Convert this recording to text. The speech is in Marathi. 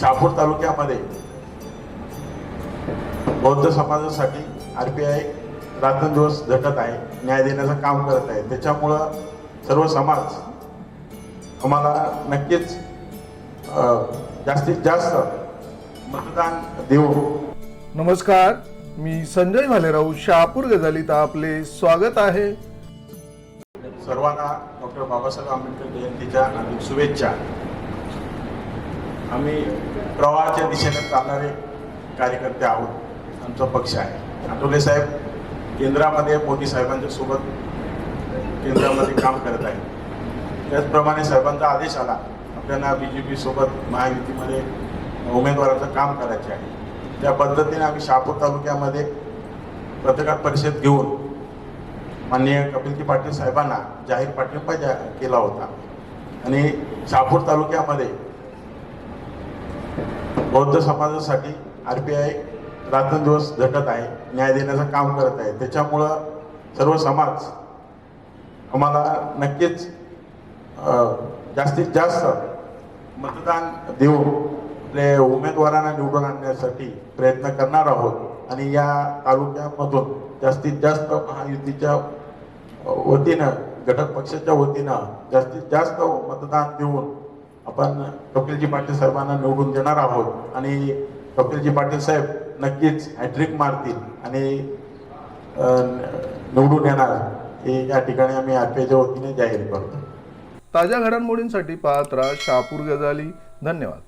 शहापूर तालुक्यामध्ये बौद्ध समाजासाठी आर पी आय रात्रंदिवस झटत आहे न्याय देण्याचं काम करत आहे. त्याच्यामुळं सर्व समाज आम्हाला नक्कीच जास्तीत जास्त मतदान देऊ. नमस्कार मी संजय भालेराव शहापूर गजालीत आपले स्वागत आहे. सर्वांना डॉक्टर बाबासाहेब आंबेडकर जयंतीच्या हार्दिक शुभेच्छा. आम्ही प्रवाहाच्या दिशेने चालणारे कार्यकर्ते आहोत. आमचा पक्ष आहे. आठवले साहेब केंद्रामध्ये मोदी साहेबांच्या सोबत केंद्रामध्ये काम करत आहे त्याचप्रमाणे साहेबांचा आदेश आला. आपल्याला बी जे पी सोबत महायुतीमध्ये उमेदवाराचं काम करायचे आहे. त्या पद्धतीने आम्ही शहापूर तालुक्यामध्ये पत्रकार परिषद घेऊन माननीय कपिलजी पाटील साहेबांना जाहीर पाठिंबा जा केला होता. आणि शहापूर तालुक्यामध्ये बौद्ध समाजासाठी आर पी आय रात्रंदिवस झटत आहे न्याय देण्याचं काम करत आहे. त्याच्यामुळं सर्व समाज आम्हाला नक्कीच जास्तीत जास्त मतदान देऊन आपले उमेदवारांना निवडून आणण्यासाठी प्रयत्न करणार आहोत. आणि या तालुक्यामधून जास्तीत जास्त महायुतीच्या वतीनं घटक पक्षाच्या वतीनं जास्तीत जास्त मतदान देऊन आपण कपिलजी पाटील साहेबांना निवडून देणार आहोत. आणि कपिलजी पाटील साहेब नक्कीच हॅट्रिक मारतील आणि निवडून येणार. हे या ठिकाणी आम्ही आत्म्याच्या वतीने जाहीर करतो. ताज्या घडामोडींसाठी पाहत राहा शहापूर गजाली. धन्यवाद.